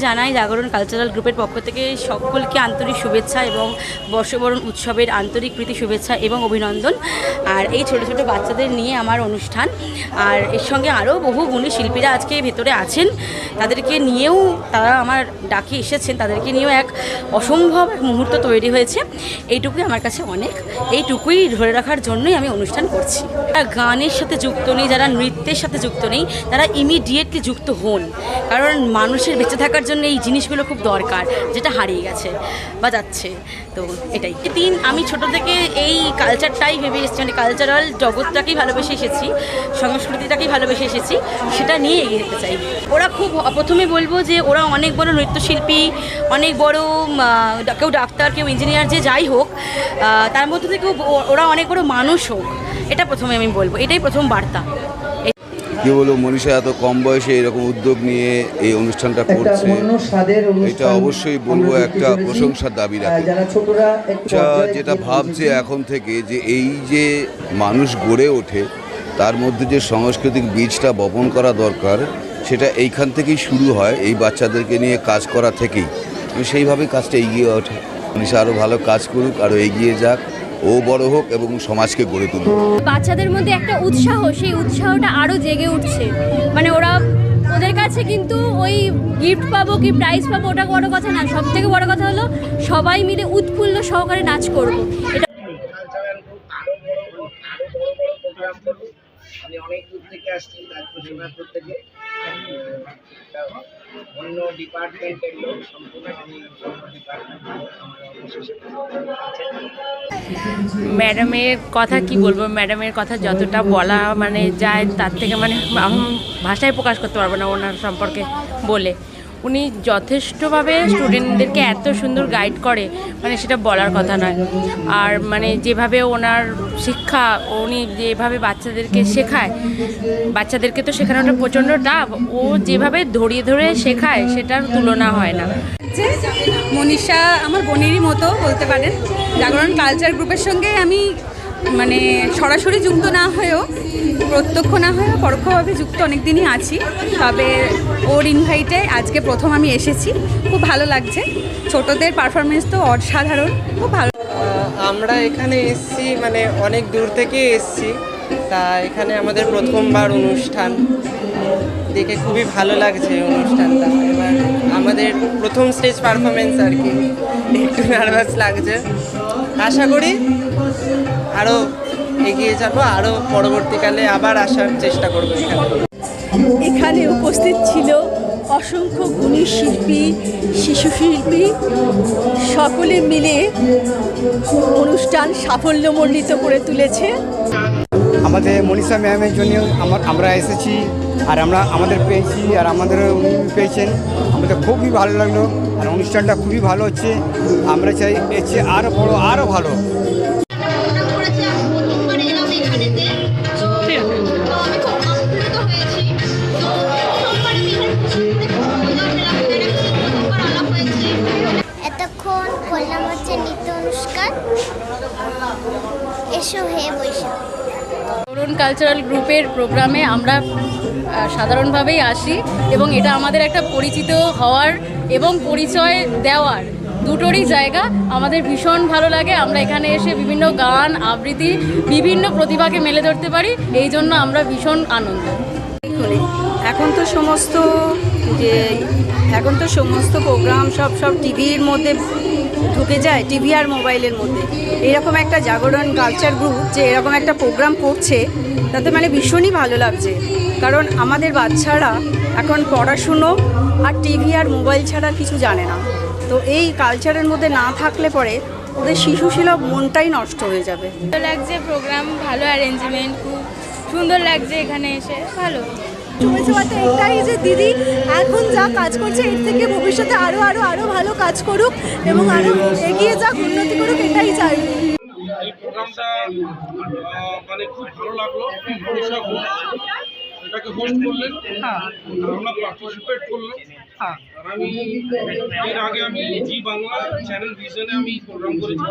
জানাই জাগরণ কালচারাল গ্রুপের পক্ষ থেকে সকলকে আন্তরিক শুভেচ্ছা এবং বর্ষবরণ উৎসবের আন্তরিক প্রীতি শুভেচ্ছা এবং অভিনন্দন। আর এই ছোট ছোট বাচ্চাদের নিয়ে আমার অনুষ্ঠান। আর এর সঙ্গে আরও বহু গুণী শিল্পীরা আজকে ভেতরে আছেন। তাদেরকে নিয়েও তারা আমার ডাকে এসেছেন। তাদেরকে নিয়েও এক অসম্ভব এক মুহূর্ত তৈরি হয়েছে। এইটুকুই আমার কাছে অনেক। এইটুকুই ধরে রাখার জন্যই আমি অনুষ্ঠান করছি। যারা গানের সাথে যুক্ত নেই, যারা নৃত্যের সাথে যুক্ত নেই, তারা ইমিডিয়েটলি যুক্ত হন। কারণ মানুষের বেঁচে থাকার জন্য এই জিনিসগুলো খুব দরকার, যেটা হারিয়ে গেছে বা যাচ্ছে। তো এটাই। তিন, আমি ছোট থেকে এই কালচারটাই ভেবে এসেছি মানে কালচারাল জগৎটাকেই ভালোবেসে এসেছি, সংস্কৃতিটাকেই ভালোবেসে এসেছি, সেটা নিয়ে এগিয়ে যেতে চাই। ওরা খুব, প্রথমে বলব যে ওরা অনেক বড় নৃত্যশিল্পী, অনেক বড় কেউ ডাক্তার, কেউ ইঞ্জিনিয়ার যে যাই হোক তার মধ্যে থেকেও ওরা অনেক বড় মানুষ হোক, এটা প্রথমে আমি বলব। এটাই প্রথম বার্তা। কি বলব মনীষা এত কম বয়সে এরকম উদ্যোগ নিয়ে এই অনুষ্ঠানটা করছে। এটা অবশ্যই বলব একটা প্রশংসার দাবি রাখে। পর্যায়ে যেটা ভাবছে এখন থেকে যে এই যে মানুষ গড়ে ওঠে তার মধ্যে যে সাংস্কৃতিক বীজটা বপন করা দরকার সেটা এইখান থেকেই শুরু হয় এই বাচ্চাদেরকে নিয়ে কাজ করা থেকেই। এবং সেইভাবেই কাজটা এগিয়ে ওঠে। মনীষা আরও ভালো কাজ করুক আরও এগিয়ে যাক। ও বড় হোক এবং সমাজকে গড়ে তুলুক। বাচ্চাদের মধ্যে একটা উৎসাহ সেই উৎসাহটা আরও জেগে উঠছে। মানে ওরা ওদের কাছে কিন্তু ওই গিফট পাবো কি প্রাইজ পাবো ওটা বড় কথা না। সব থেকে বড় কথা হলো সবাই মিলে উৎফুল্ল সহকারে নাচ করব। এটা আমি অনেক দূর থেকে আসছি থেকে। একটা অন্য ডিপার্টমেন্টের লোক ম্যাডামের কথা কি বলব? ম্যাডামের কথা যতটা বলা মানে যায়, তার থেকে মানে ভাষায় প্রকাশ করতে পারব না ওনার সম্পর্কে বলে। উনি যথেষ্টভাবে স্টুডেন্টদেরকে এত সুন্দর গাইড করে মানে সেটা বলার কথা নয়। আর মানে যেভাবে ওনার শিক্ষা, উনি যেভাবে বাচ্চাদেরকে শেখায়, বাচ্চাদেরকে তো শেখানোটা প্রচণ্ড টাফ, ও যেভাবে ধরিয়ে ধরে শেখায়, সেটার তুলনা হয় না। মনীষা আমার বোনেরই মতো বলতে পারেন। জাগরণ কালচার গ্রুপের সঙ্গে আমি মানে সরাসরি যুক্ত না হয়েও, প্রত্যক্ষ না হয়েও, পরোক্ষভাবে যুক্ত অনেক দিনই আছি। তবে ওর ইনভাইটে আজকে প্রথম আমি এসেছি। খুব ভালো লাগছে। ছোটদের পারফরমেন্স তো অসাধারণ। খুব ভালো আমরা এখানে এসছি মানে অনেক দূর থেকে এসছি। তা এখানে আমাদের প্রথমবার অনুষ্ঠান। দেখে খুবই ভালো লাগছে অনুষ্ঠানটা। এবার আমাদের প্রথম স্টেজ পারফরমেন্স আর কি। একটু নার্ভাস লাগছে। আশা করি আরও এগিয়ে যাব আরও পরবর্তীকালে আবার আসার চেষ্টা করব এখানে। এখানে উপস্থিত ছিল অসংখ্য গুণী শিল্পী, শিশু শিল্পী, সকলে মিলে অনুষ্ঠান সাফল্যমণ্ডিত করে তুলেছে। আমাদের মনীষা ম্যামের জন্য আমার, আমরা এসেছি, আর আমরা আমাদের পেয়েছি, আর আমাদের পেয়েছেন। আমাদের খুবই ভালো লাগল, আর অনুষ্ঠানটা খুবই ভালো হচ্ছে। আমরা চাই এর আরও বড়ো আরও ভালো। এসো হে বৈশাখ। তরুণ কালচারাল গ্রুপের প্রোগ্রামে আমরা সাধারণভাবেই আসি এবং এটা আমাদের একটা পরিচিত হওয়ার এবং পরিচয় দেওয়ার দুটোরই জায়গা। আমাদের ভীষণ ভালো লাগে। আমরা এখানে এসে বিভিন্ন গান, আবৃত্তি, বিভিন্ন প্রতিভাকে মেলে ধরতে পারি। এই জন্য আমরা ভীষণ আনন্দ এখন তো সমস্ত যে, এখন তো সমস্ত প্রোগ্রাম সব সব টিভির মধ্যে ঢুকে যায়, টিভি আর মোবাইলের মধ্যে। এরকম একটা জাগরণ কালচার গ্রুপ যে, এরকম একটা প্রোগ্রাম করছে, তাতে মানে ভীষণই ভালো লাগছে। কারণ আমাদের বাচ্চারা এখন পড়াশুনো আর টিভি আর মোবাইল ছাড়া কিছু জানে না। তো এই কালচারের মধ্যে না থাকলে পরে ওদের শিশুসুলভ মনটাই নষ্ট হয়ে যাবে। ভালো লাগছে প্রোগ্রাম ভালো অ্যারেঞ্জমেন্ট খুব সুন্দর লাগছে এখানে এসে ভালো। এটাই যে দিদি এখন যা কাজ করছে এর থেকে ভবিষ্যতে আরও আরও আরও ভালো কাজ করুক এবং আরও এগিয়ে যাক উন্নতি করুক এটাই চাই। এই প্রোগ্রামটা মানে খুব ভালো লাগল। মনীষা ঘোষ করলেন আমরা পার্টিসিপেট করলাম আর আমি এর আগে আমি জি বাংলা চ্যানেল ভিশনে আমি প্রোগ্রাম করেছি।